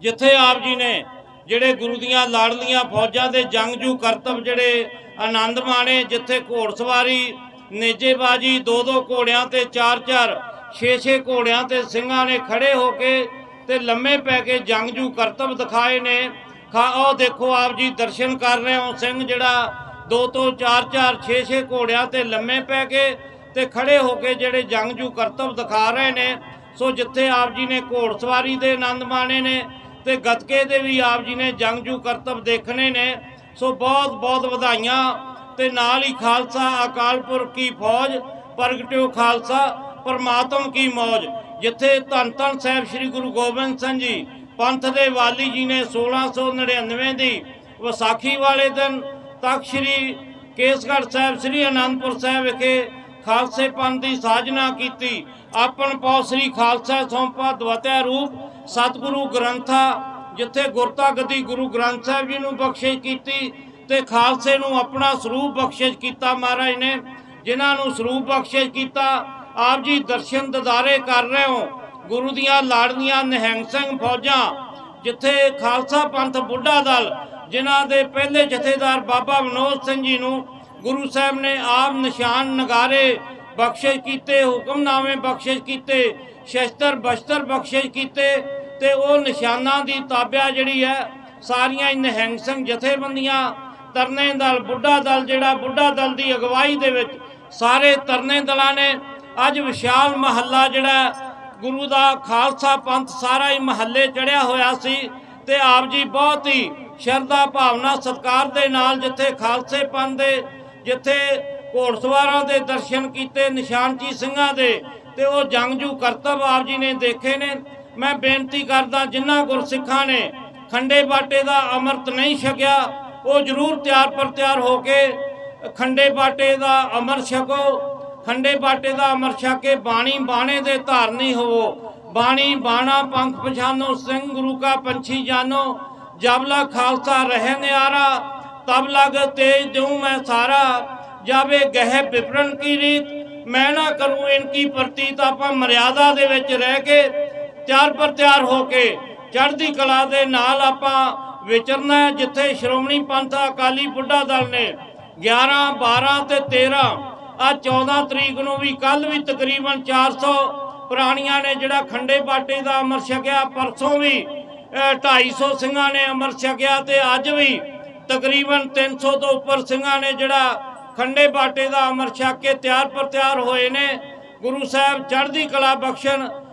ਜਿੱਥੇ ਆਪ ਜੀ ਨੇ ਜਿਹੜੇ ਗੁਰੂ ਦੀਆਂ ਲਾੜ ਲਾੜਲੀਆਂ ਫੌਜਾਂ ਦੇ ਜੰਗ ਜੂ ਕਰਤਬ ਜਿਹੜੇ ਆਨੰਦ ਮਾਣੇ, ਜਿੱਥੇ ਘੋੜਸਵਾਰੀ ਨੇਜੇਬਾਜੀ ਦੋ ਦੋ ਘੋੜਿਆਂ ਤੇ ਚਾਰ ਚਾਰ, ਛੇ ਛੇ ਘੋੜਿਆਂ ਤੇ ਸਿੰਘਾਂ ਨੇ ਖੜੇ ਹੋ ਕੇ ਤੇ ਲੰਮੇ ਪੈ ਕੇ ਜੰਗਜੂ ਕਰਤਬ ਦਿਖਾਏ ਨੇ। ਖਾ ਉਹ ਦੇਖੋ ਆਪ ਜੀ ਦਰਸ਼ਨ ਕਰ ਰਹੇ ਹੋ ਸਿੰਘ ਜਿਹੜਾ ਦੋ ਤੋਂ ਚਾਰ ਚਾਰ ਛੇ ਛੇ ਘੋੜਿਆਂ ਤੇ ਲੰਮੇ ਪੈ ਕੇ ਤੇ ਖੜੇ ਹੋ ਕੇ ਜਿਹੜੇ ਜੰਗਜੂ ਕਰਤੱਵ ਦਿਖਾ ਰਹੇ ਨੇ। ਸੋ ਜਿੱਥੇ ਆਪ ਜੀ ਨੇ ਘੋੜਸਵਾਰੀ ਦੇ ਆਨੰਦ ਮਾਣੇ ਨੇ ਤੇ ਗੱਤਕੇ ਦੇ ਵੀ ਆਪ ਜੀ ਨੇ ਜੰਗਜੂ ਕਰਤੱਵ ਦੇਖਣੇ ਨੇ। ਸੋ ਬਹੁਤ ਬਹੁਤ ਵਧਾਈਆਂ ਤੇ ਨਾਲ ਹੀ ਖਾਲਸਾ ਅਕਾਲ ਪੁਰਖ ਕੀ ਫੌਜ, ਪ੍ਰਗਟਿਓ ਖਾਲਸਾ। ਪਰਮਾਤਮ ਕੀ ਮੌਜ। ਜਿੱਥੇ ਧੰਨ ਧੰਨ ਸਾਹਿਬ ਸ੍ਰੀ ਗੁਰੂ ਗੋਬਿੰਦ ਸਿੰਘ ਜੀ, ਪੰਥ ਦੇ ਵਾਲੀ ਜੀ ਨੇ 1699 ਦੀ ਵਿਸਾਖੀ ਵਾਲੇ ਦਿਨ ਤਖਤ ਸ੍ਰੀ ਕੇਸਗੜ੍ਹ ਸਾਹਿਬ, ਸ੍ਰੀ ਅਨੰਦਪੁਰ ਸਾਹਿਬ ਵਿਖੇ ਖਾਲਸੇ ਪੰਥ ਦੀ ਸਾਜਨਾ ਕੀਤੀ। ਆਪਨ ਪਉ ਸ੍ਰੀ ਖਾਲਸਾ ਸੌਂਪਾ ਦਵਤਿਆ ਰੂਪ ਸਤਿਗੁਰੂ ਗ੍ਰੰਥਾ, ਜਿੱਥੇ ਗੁਰਤਾ ਗੱਦੀ ਗੁਰੂ ਗ੍ਰੰਥ ਸਾਹਿਬ ਜੀ ਨੂੰ ਬਖਸ਼ਿਸ਼ ਕੀਤੀ ਤੇ ਖਾਲਸੇ ਨੂੰ ਆਪਣਾ ਸਰੂਪ ਬਖਸ਼ਿਸ਼ ਕੀਤਾ ਮਹਾਰਾਜ ਨੇ, ਜਿਨ੍ਹਾਂ ਨੂੰ ਸਰੂਪ ਬਖਸ਼ਿਸ਼ ਕੀਤਾ ਆਪ ਜੀ ਦਰਸ਼ਨ ਦਦਾਰੇ ਕਰ ਰਹੇ ਹੋ। ਗੁਰੂ ਦੀਆਂ ਲਾੜਨੀਆਂ ਨਿਹੰਗ ਸਿੰਘ ਫੌਜਾਂ, ਜਿੱਥੇ ਖਾਲਸਾ ਪੰਥ ਬੁੱਢਾ ਦਲ, ਜਿਨ੍ਹਾਂ ਦੇ ਪਹਿਲੇ ਜਥੇਦਾਰ ਬਾਬਾ ਮਨੋਜ ਸਿੰਘ ਜੀ ਨੂੰ ਗੁਰੂ ਸਾਹਿਬ ਨੇ ਆਪ ਨਿਸ਼ਾਨ ਨਗਾਰੇ ਬਖਸ਼ਿਸ਼ ਕੀਤੇ, ਹੁਕਮਨਾਮੇ ਬਖਸ਼ਿਸ਼ ਕੀਤੇ, ਸ਼ਸਤਰ ਬਸਤਰ ਬਖਸ਼ਿਸ਼ ਕੀਤੇ ਤੇ ਉਹ ਨਿਸ਼ਾਨਾਂ ਦੀ ਤਾਬਿਆ ਜਿਹੜੀ ਹੈ, ਸਾਰੀਆਂ ਹੀ ਨਿਹੰਗ ਸਿੰਘ ਜਥੇਬੰਦੀਆਂ, ਤਰਨੇ ਦਲ, ਬੁੱਢਾ ਦਲ, ਜਿਹੜਾ ਬੁੱਢਾ ਦਲ ਦੀ ਅਗਵਾਈ ਦੇ ਵਿੱਚ ਸਾਰੇ ਤਰਨੇ ਦਲਾਂ ਨੇ ਅੱਜ ਵਿਸ਼ਾਲ ਮਹੱਲਾ ਜਿਹੜਾ ਗੁਰੂ ਦਾ ਖਾਲਸਾ ਪੰਥ ਸਾਰਾ ਹੀ ਮਹੱਲੇ ਚੜਿਆ ਹੋਇਆ ਸੀ ਤੇ ਆਪ ਜੀ ਬਹੁਤ ਹੀ ਸ਼ਰਧਾ ਭਾਵਨਾ ਸਤਕਾਰ ਦੇ ਨਾਲ ਜਿੱਥੇ ਖਾਲਸੇ ਪੰਥ ਦੇ, ਜਿੱਥੇ ਘੋੜਸਵਾਰਾਂ ਦੇ ਦਰਸ਼ਨ ਕੀਤੇ, ਨਿਸ਼ਾਨਚੀ ਸਿੰਘਾਂ ਦੇ ਤੇ ਉਹ ਜੰਗਜੂ ਕਰਤੱਵ ਆਪ ਜੀ ਨੇ ਦੇਖੇ ਨੇ। ਮੈਂ ਬੇਨਤੀ ਕਰਦਾ ਜਿਨ੍ਹਾਂ ਗੁਰਸਿੱਖਾਂ ਨੇ ਖੰਡੇ ਬਾਟੇ ਦਾ ਅੰਮ੍ਰਿਤ ਨਹੀਂ ਛਕਿਆ, ਉਹ ਜ਼ਰੂਰ ਤਿਆਰ ਪਰ ਤਿਆਰ ਹੋ ਕੇ ਖੰਡੇ ਬਾਟੇ ਦਾ ਅੰਮ੍ਰਿਤ ਛਕੋ। ਖੰਡੇ ਬਾਟੇ ਦਾ ਅਮਰ ਛਕ ਕੇ ਬਾਣੀ ਬਾਣੇ ਦੇ ਧਾਰਨੀ ਹੋਵੋ। ਬਾਣੀ ਬਾਣਾ ਪੰਖ ਪਛਾਨੋ, ਸਿੰਘ ਗੁਰੂ ਕਾ ਪੰਛੀ ਜਾਨੋ। ਜਬ ਖਾਲਸਾ ਰਹਿ ਨਿਆਰਾ, ਤਬ ਲਗ ਤੇਜ ਦਊ ਮੈਂ ਸਾਰਾ। ਜਾਵੇ ਗਹਿ ਵਿਪਰਨ ਕੀ ਰੀਤ, ਮੈਂ ਨਾ ਕਰੂੰ ਇਨਕੀ ਪ੍ਰਤੀਤ ਆਪਾਂ ਮਰਿਆਦਾ ਦੇ ਵਿੱਚ ਰਹਿ ਕੇ, ਤਿਆਰ ਪਰ ਤਿਆਰ ਹੋ ਕੇ, ਚੜ੍ਹਦੀ ਕਲਾ ਦੇ ਨਾਲ ਆਪਾਂ ਵਿਚਰਨਾ ਜਿੱਥੇ ਸ਼੍ਰੋਮਣੀ ਪੰਥ ਅਕਾਲੀ ਬੁੱਢਾ ਦਲ ਨੇ 11 12 ਤੇ 13 ਆ 14 ਤਰੀਕ ਨੂੰ ਵੀ ਕੱਲ ਵੀ ਤਕਰੀਬਨ 400 ਪ੍ਰਾਣੀਆਂ ਨੇ ਜਿਹੜਾ ਖੰਡੇ ਬਾਟੇ ਦਾ ਅਮਰ ਛਕਿਆ ਪਰਸੋਂ ਵੀ ਅਹ, 250 ਸਿੰਘਾਂ ਨੇ ਅਮਰ ਛਕਿਆ ਤੇ ਅੱਜ ਵੀ ਤਕਰੀਬਨ 300 ਤੋਂ ਉੱਪਰ ਸਿੰਘਾਂ ਨੇ ਜਿਹੜਾ ਖੰਡੇ ਬਾਟੇ ਦਾ ਅਮਰ ਛਕ ਕੇ ਤਿਆਰ ਪਰ ਤਿਆਰ ਹੋਏ ਨੇ। ਗੁਰੂ ਸਾਹਿਬ ਚੜ੍ਹਦੀ ਕਲਾ ਬਖਸ਼ਣ